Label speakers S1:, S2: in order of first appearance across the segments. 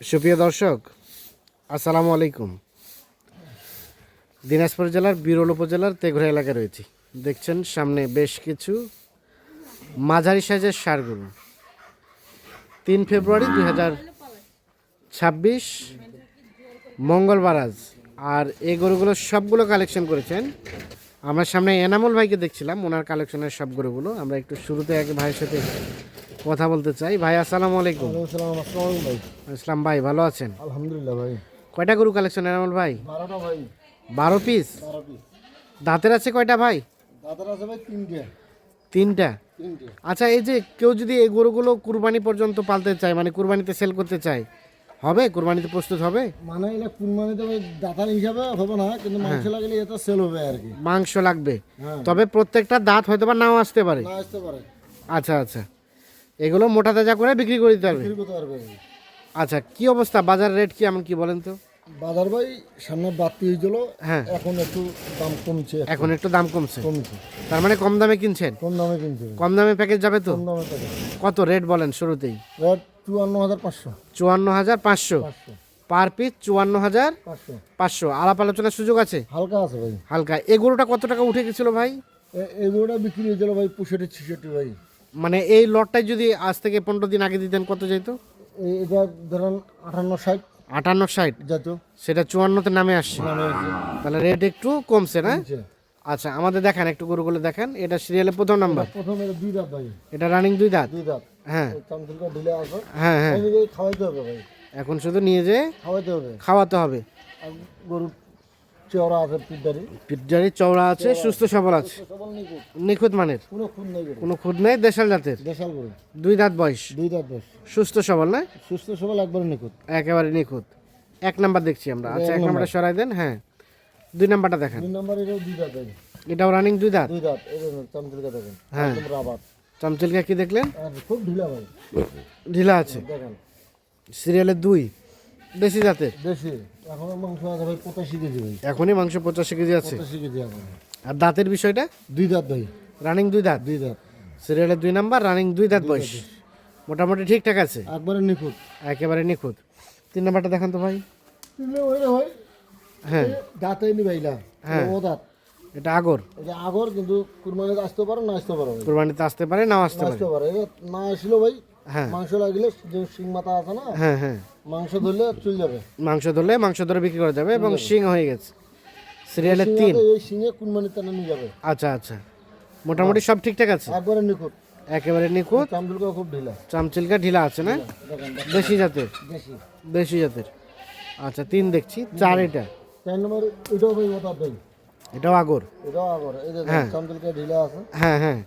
S1: সুপ্রিয় দর্শক, আসসালামু আলাইকুম। দিনাজপুর জেলার বিরল উপজেলার তেঘরা এলাকায় রয়েছি। দেখছেন সামনে বেশ কিছু মাঝারি সাইজের সারগুলো। তিন ফেব্রুয়ারি দুই হাজার ছাব্বিশ, মঙ্গলবার আজ। আর এই গরুগুলো সবগুলো কালেকশন করেছেন। আমরা সামনে এনামুল ভাইকে দেখছিলাম, ওনার কালেকশনের সব গরুগুলো। আমরা একটু শুরুতে এক ভাইয়ের সাথে কথা বলতে চাই। ভাই আসসালামু আলাইকুম। ইসলাম ভাই। ভালো আছেন?
S2: আলহামদুলিল্লাহ ভাই।
S1: কয়টা গরু কালেকশন এনামুল ভাই?
S2: ভাই।
S1: বারো পিস দাঁতের আছে কয়টা ভাই?
S2: দাদার আছে ভাই তিনটে।
S1: তিনটা? আচ্ছা এই যে কেউ যদি এই গরুগুলো কুরবানি পর্যন্ত পালতে চায় মানে কুরবানিতে সেল করতে চায় হবে? কুরবানিতে প্রস্তুত হবে?
S2: মানে এটা কুরবানিতে দাতার হিসাবে হবে না কিন্তু মাংস লাগলে এটা সেল হবে আর কি।
S1: মাংস লাগবে।
S2: হ্যাঁ।
S1: তবে প্রত্যেকটা দাঁত হয়তো বা নাও আসতে পারে।
S2: আসতে পারে।
S1: আচ্ছা আচ্ছা। এগুলো মোটা তাজা করে বিক্রি করে দিতে পারবে?
S2: বিক্রি করতে পারবে।
S1: আচ্ছা কি অবস্থা? বাজার রেট কি এমন কি বলেন তো?
S2: বাজার ভাই সামনে বাড়তি হয়েছিল।
S1: হ্যাঁ।
S2: এখন একটু দাম কমছে
S1: এখন। একটু দাম কমছে।
S2: কমছে।
S1: তার মানে কম দামে কিনছেন?
S2: কম দামে কিনছেন
S1: কম দামে প্যাকেজ যাবে তো?
S2: কম দামে পাবে
S1: কত রেট বলেন শুরুতেই?
S2: রেট চুয়ান্ন হাজার পাঁচশো।
S1: চুয়ান্ন হাজার পাঁচশো। পার পিস চুয়ান্ন হাজার
S2: পাঁচশো।
S1: আলাপ আলোচনার সুযোগ আছে?
S2: হালকা আছে ভাই।
S1: হালকা। এই গরুটা কত টাকা উঠে গেছিল ভাই?
S2: এগুলোটা বিক্রি হয়েছিল ভাই পঁয়ষট্টি ছিষট্টি ভাই।
S1: মানে এই লটটাই যদি আজ থেকে পনেরো দিন আগে দিতেন কত যেত
S2: এটা ধরেন আটান্ন ষাট।
S1: আটান্ন ষাট?
S2: জাতীয়
S1: সেটা চুয়ান্নতে নামে আসছে।
S2: নামে
S1: তাহলে রেট একটু কমছে না? আচ্ছা আমাদের দেখান একটু গরুগুলো দেখান। এটা সিরিয়ালের প্রথম নাম্বার
S2: প্রথমে দুই দাঁত ভাই।
S1: এটা রানিং দুই দাঁত?
S2: দুই দাঁত।
S1: হ্যাঁ।
S2: ঢিলে আসো
S1: হ্যাঁ হ্যাঁ।
S2: খাওয়াইতে হবে ভাই।
S1: এখন শুধু নিয়ে যেয়ে
S2: খাওয়াতে হবে।
S1: খাওয়াতে হবে।
S2: গরু চেওড়া আছে পিঠদারি
S1: পিঠজারি চওড়া আছে সুস্থ সবল আছে।
S2: নিখুঁত।
S1: মানের?
S2: কোনো খুন নেই
S1: কোনো খুদ নেই দেশাল জাতের?
S2: দেশাল গরু
S1: দুই দাঁত বয়স?
S2: দুই দাঁত বস
S1: সুস্থ সবল না?
S2: সুস্থ সবল একবারে নিখুঁত।
S1: একেবারে নিখুঁত। এক নাম্বার দেখছি আমরা। আচ্ছা এক নাম্বারটা সরাই দেন হ্যাঁ। দুই নাম্বারটা দেখান।
S2: দুই নম্বর এটাও দুই দাঁত
S1: এটাও রানিং দুই দাঁত?
S2: দুই দাঁত। এই দেখুন দেখেন।
S1: হ্যাঁ।
S2: রাবার।
S1: চামচিলকা কি দেখলেন?
S2: খুব ঢিলা ভাই
S1: ঢিলা আছে।
S2: দেখেন।
S1: সিরিয়ালের দুই। দেশি জাতের?
S2: দেশি। এখনও মাংস আছে ভাই পঁচাশি কেজি ভাই।
S1: এখনই মাংস পঁচাশি কেজি আছে?
S2: পঁচাশি কেজি
S1: আর দাঁতের বিষয়টা?
S2: দুই দাঁত ভাই।
S1: রানিং দুই দাঁত?
S2: দুই দাঁত।
S1: সিরিয়ালের দুই নাম্বার রানিং দুই দাঁত বয়স? মোটামুটি ঠিকঠাক আছে?
S2: একবারে নিখুঁত।
S1: একেবারে নিখুঁত। তিন নাম্বারটা দেখান তো ভাই।
S2: ভাই
S1: হ্যাঁ।
S2: দাঁতই নি। ভাইলা
S1: হ্যাঁ।
S2: ও দাঁত।
S1: এটা আগর।
S2: এটা আগর কিন্তু কুরবানিতে আসতে পারে না আসতে পারে
S1: কোরবানিতে আসতে পারে নাও আসতে
S2: না
S1: পারে।
S2: আসতে পারে। না আসলো ভাই
S1: হ্যাঁ।
S2: মাংস লাগলে যে শিং মাথা আছে না
S1: হ্যাঁ হ্যাঁ।
S2: মাংস ধরলে চলে যাবে।
S1: মাংস ধরলে মাংস ধরে বিক্রি করা যাবে এবং শিং হয়ে গেছে। সিরিয়ালের তিন।
S2: এই শিঙে কুরবানি টানে নিয়ে যাবে।
S1: আচ্ছা আচ্ছা। মোটামুটি সব ঠিকঠাক আছে?
S2: একবারে নিখুঁত।
S1: একেবারে নিখুঁত?
S2: চামচুলকা খুব ঢিলা।
S1: চামচিলকা ঢিলা আছে না? দেশি জাতের?
S2: দেশি।
S1: দেশি জাতের। আচ্ছা তিন দেখছি। চার এটা?
S2: চার নম্বর এটাও ভাই ওটা ভাই।
S1: এটাও আগর?
S2: এটাও আগর। এই যে
S1: হ্যাঁ।
S2: চামচুলকা ঢিলা আছে।
S1: হ্যাঁ হ্যাঁ।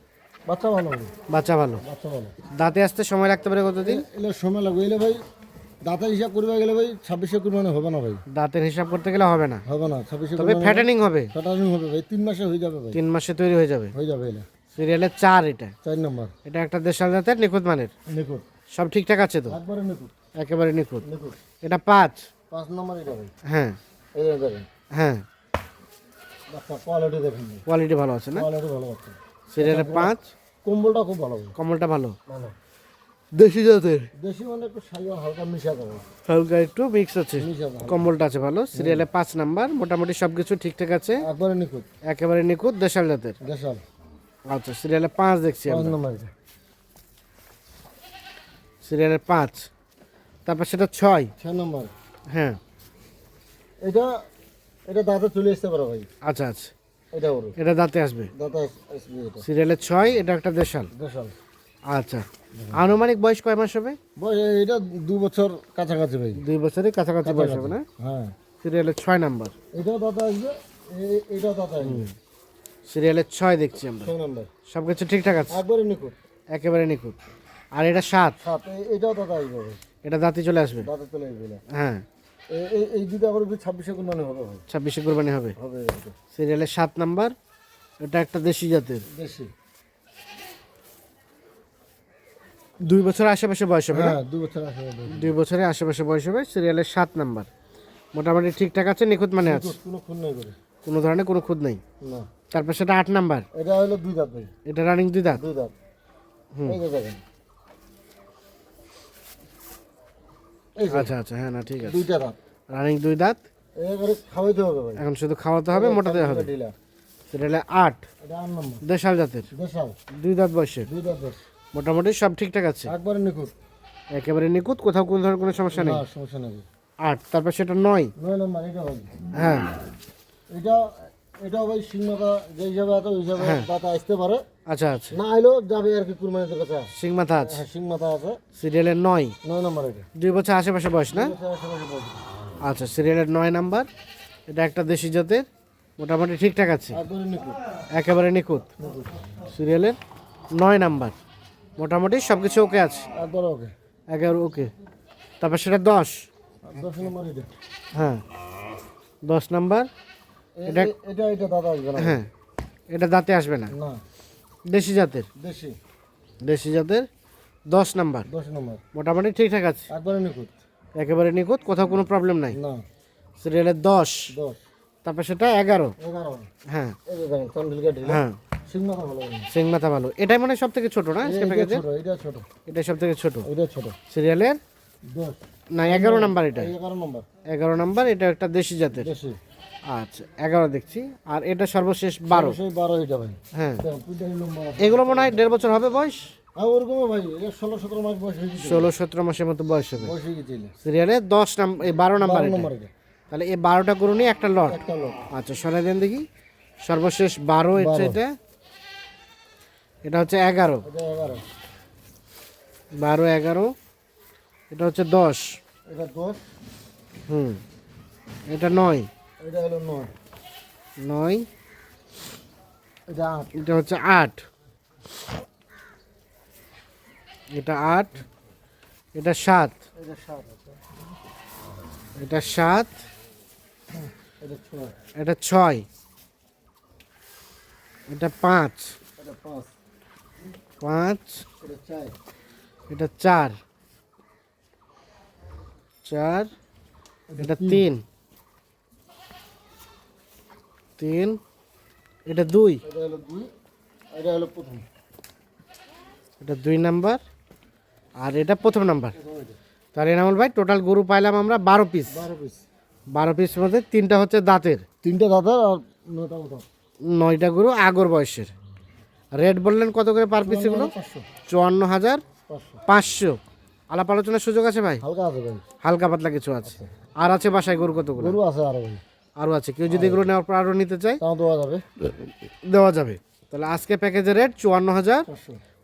S2: বাচ্চা ভালো
S1: বাচ্চা ভালো।
S2: বাচ্চা ভালো।
S1: দাঁতে আসতে সময় লাগতে পারে কতদিন?
S2: এলে সময় লাগবে। এলে ভাই দাঁতের হিসাব করবে গেলে ভাই ছাব্বিশে কুরবানি হবে না ভাই।
S1: দাঁতের হিসাব করতে গেলে হবে না।
S2: হবে না ছাব্বিশে
S1: তবে ফ্যাটেনিং হবে।
S2: ফ্যাটারিং হবে ভাই তিন মাসে হয়ে যাবে ভাই।
S1: তিন মাসে তৈরি হয়ে যাবে।
S2: হয়ে যাবে এলে
S1: সিরিয়ালের চার এটা।
S2: চার নম্বর।
S1: এটা একটা দেশাল জাতের নিখুঁত মানের।
S2: নিখুঁত।
S1: সব ঠিকঠাক আছে তো?
S2: একবারে নিখুঁত।
S1: একেবারে নিখুঁত।
S2: নিখুঁত।
S1: এটা পাঁচ।
S2: পাঁচ নম্বর এটা ভাই।
S1: হ্যাঁ।
S2: দেখেন।
S1: হ্যাঁ।
S2: কোয়ালিটি দেখেন
S1: কোয়ালিটি ভালো আছে না?
S2: কোয়ালিটি ভালো আছে।
S1: সিরিয়ালের পাঁচ।
S2: কম্বলটা খুব ভালো ভাই।
S1: কমলটা ভালো।
S2: ভালো।
S1: দেশি জাতের?
S2: দেশি মানে একটু সাইজ হালকা মিশা দেবে
S1: হালকা একটু মিক্স আছে। কম্বলটা আছে ভালো সিরিয়ালে পাঁচ নাম্বার মোটামুটি সব কিছু ঠিকঠাক আছে।
S2: একবারে নিখুঁত।
S1: একেবারে নিখুঁত দেশাল জাতের।
S2: দেশাল।
S1: আচ্ছা সিরিয়ালে পাঁচ দেখছি আমরা। সিরিয়ালের পাঁচ। তারপর সেটা ছয়।
S2: ছয় নম্বর
S1: হ্যাঁ।
S2: এটা এটা দাঁতে চলে আসতে পারে ভাই।
S1: আচ্ছা আচ্ছা।
S2: এটা ওর
S1: এটা দাঁতে আসবে।
S2: দাঁতে আসবে এটা।
S1: সিরিয়ালের ছয় এটা একটা দেশাল।
S2: দেশাল।
S1: আচ্ছা। আনুমানিক বয়স কয় মাস হবে?
S2: এটা দু বছর কাছাকাছি ভাই।
S1: দুই বছরের কাছাকাছি বয়স হবে না?
S2: হ্যাঁ।
S1: সিরিয়ালের ছয় নাম্বার।
S2: এটাও দাদা আসবে এটাও দাঁতে আসবে।
S1: সিরিয়ালের ছয় দেখছি আমরা।
S2: ছয় নম্বর।
S1: সব কিছু ঠিকঠাক আছে?
S2: একবারে নিখুঁত।
S1: একেবারে নিখুঁত। আর এটা সাত?
S2: সাত এটাও দাদা আসবে
S1: এটা দাঁতে চলে আসবে?
S2: দাঁতে চলে আসবে
S1: হ্যাঁ।
S2: এই- এই দুটা করে ছাব্বিশে কোরবানি হবে
S1: ছাব্বিশে কোরবানি হবে।
S2: হবে।
S1: সিরিয়ালের সাত নাম্বার। এটা একটা দেশি জাতের।
S2: দেশি।
S1: দুই বছরের আশেপাশে বয়স হবে
S2: হ্যাঁ বছর
S1: দুই বছরের আশেপাশে বয়স হবে সিরিয়ালের সাত নাম্বার। মোটামুটি ঠিকঠাক আছে নিখুঁত মানে আছে?
S2: কোনো খুন নাই করে।
S1: কোনো ধরনের কোনো খুদ নেই?
S2: না।
S1: তারপর সেটা আট নাম্বার?
S2: এটা হলো দুই দাঁত ভাই।
S1: এটা রানিং দুই দাঁত?
S2: দুই দাঁত। যে,
S1: আচ্ছা আচ্ছা হ্যাঁ না ঠিক আছে।
S2: দুইটা দাঁত।
S1: রানিং দুই দাঁত?
S2: এবারে হবে ভাই।
S1: এখন শুধু খাওয়াতে হবে মোটা দেওয়া হবে। সেটা হলে আট। দেশাল জাতের?
S2: দেশাল।
S1: দুই দাঁত বয়সের?
S2: দুই দাঁত দশ
S1: মোটামুটি সব ঠিকঠাক আছে?
S2: একবারে নিখুঁত।
S1: একেবারে নিখুঁত? কোথাও কোনো ধরনের কোনো সমস্যা নেই?
S2: সমস্যা নেই।
S1: আট তারপর সেটা নয়?
S2: নয় নম্বর এটা ভাই
S1: হ্যাঁ।
S2: এটা এটা ভাই সিংমাথা যে হিসাবে আছে ওই হিসাবে দাঁতা আসতে পারে।
S1: আচ্ছা আচ্ছা।
S2: না এলেও যাবে আর কি কুরবানিতে কাছে।
S1: সিং মাথা আছে?
S2: হ্যাঁ সিংমাতা আছে।
S1: সিরিয়ালের নয়?
S2: নয় নম্বর এটা।
S1: দুই বছর আশেপাশে বয়স না? আচ্ছা সিরিয়ালের নয় নাম্বার। এটা একটা দেশি জাতের। মোটামুটি ঠিকঠাক আছে?
S2: একবারে নিখুঁত।
S1: সিরিয়ালের নয় নাম্বার। মোটামুটি সব কিছু ওকে আছে।
S2: একবারে ওকে
S1: একেবারে ওকে তারপর সেটা দশ।
S2: দশ নম্বর এটা।
S1: হ্যাঁ। দশ নাম্বার
S2: এটা এটা দাদা আসবে না।
S1: হ্যাঁ। এটা দাঁতে আসবে না।
S2: না।
S1: দেশি জাতের।
S2: দেশি।
S1: দেশি জাতের দশ নাম্বার
S2: দশ নম্বর
S1: মোটামুটি ঠিকঠাক আছে।
S2: একবারে নিখুঁত।
S1: একেবারে নিখুঁত কোথাও কোনো প্রবলেম নাই।
S2: না।
S1: সিরিয়ালের দশ।
S2: দশ।
S1: তারপর সেটা এগারো। হ্যাঁ।
S2: ঢিলা
S1: হ্যাঁ।
S2: ভালো হবে
S1: সিং মাথা ভালো। এটাই মানে সব থেকে ছোট না?
S2: এটা
S1: সব থেকে ছোট সিরিয়ালের? না এগারো নাম্বার এটা
S2: এগারো নাম্বার।
S1: এটা একটা দেশি জাতের। আচ্ছা এগারো দেখছি। আর এটা সর্বশেষ বারো।
S2: বারো এটা ভাই।
S1: হ্যাঁ। এগুলো মনে হয় দেড় বছর হবে বয়স?
S2: ষোলো সতেরো হয়ে
S1: ষোলো সতেরো মাসের মতো বয়স হবে। সিরিয়ালে দশ নাম্বার এই বারো নাম্বার তাহলে এই বারোটা গরু নিয়ে একটা লট। আচ্ছা সরাই দেন দেখি। সর্বশেষ বারো হচ্ছে এটা? এটা হচ্ছে এগারো। বারো এগারো। এটা হচ্ছে দশ।
S2: এটা দশ।
S1: হুম। এটা নয়।
S2: এটা হলো নয়।
S1: নয়।
S2: এটা আট।
S1: এটা হচ্ছে আট। এটা আট। এটা সাত।
S2: এটা সাত।
S1: এটা
S2: ছয়।
S1: এটা পাঁচ।
S2: পাঁচ। এটা চার।
S1: চার। এটা তিন। তিন। এটা দুই।
S2: এটা হলো প্রথম।
S1: এটা দুই নাম্বার। আর এটা প্রথম নাম্বার। তাহলে এনামুল ভাই টোটাল গরু পাইলাম আমরা বারো পিস
S2: বারো পিস
S1: বারো পিস মধ্যে তিনটা হচ্ছে দাঁতের।
S2: তিনটা দাঁতের আর নটা মতো
S1: নয়টা গরু আগর বয়সের। রেট বললেন কত করে পার পিস এগুলো? চুয়ান্ন হাজার
S2: পাঁচশো।
S1: পাঁচশো। আলাপ আলোচনার সুযোগ আছে ভাই?
S2: হালকা আছে ভাই।
S1: হালকা পাতলা কিছু আছে। আর আছে বাসায় গরু কতগুলো?
S2: গরু আছে আরও ভাই।
S1: আরও আছে। কেউ যদি এগুলো নেওয়ার পর আরও নিতে চায়?
S2: তাও দেওয়া যাবে।
S1: দেওয়া যাবে। তাহলে আজকে প্যাকেজের রেট চুয়ান্ন হাজার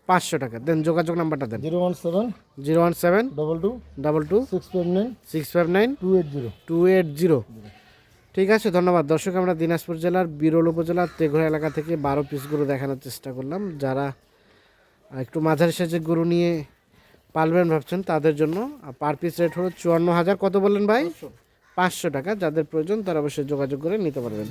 S2: পাঁচশো
S1: টাকা। দেন যোগাযোগ নাম্বারটা দেন।
S2: Zero one seven
S1: zero one seven
S2: double two
S1: double two
S2: six five nine
S1: six five nine
S2: two eight zero.
S1: Two eight zero. ঠিক আছে ধন্যবাদ। দর্শক আমরা দিনাজপুর জেলার বিরল উপজেলার তেঘরা এলাকা থেকে বারো পিস গরু দেখানোর চেষ্টা করলাম। যারা একটু মাঝারি সাইজের গরু নিয়ে পালবেন ভাবছেন তাদের জন্য আর পার পিস রেট হলো চুয়ান্ন হাজার। কত বললেন ভাই? পাঁচশো টাকা। যাদের প্রয়োজন তারা অবশ্যই যোগাযোগ করে নিতে পারবেন।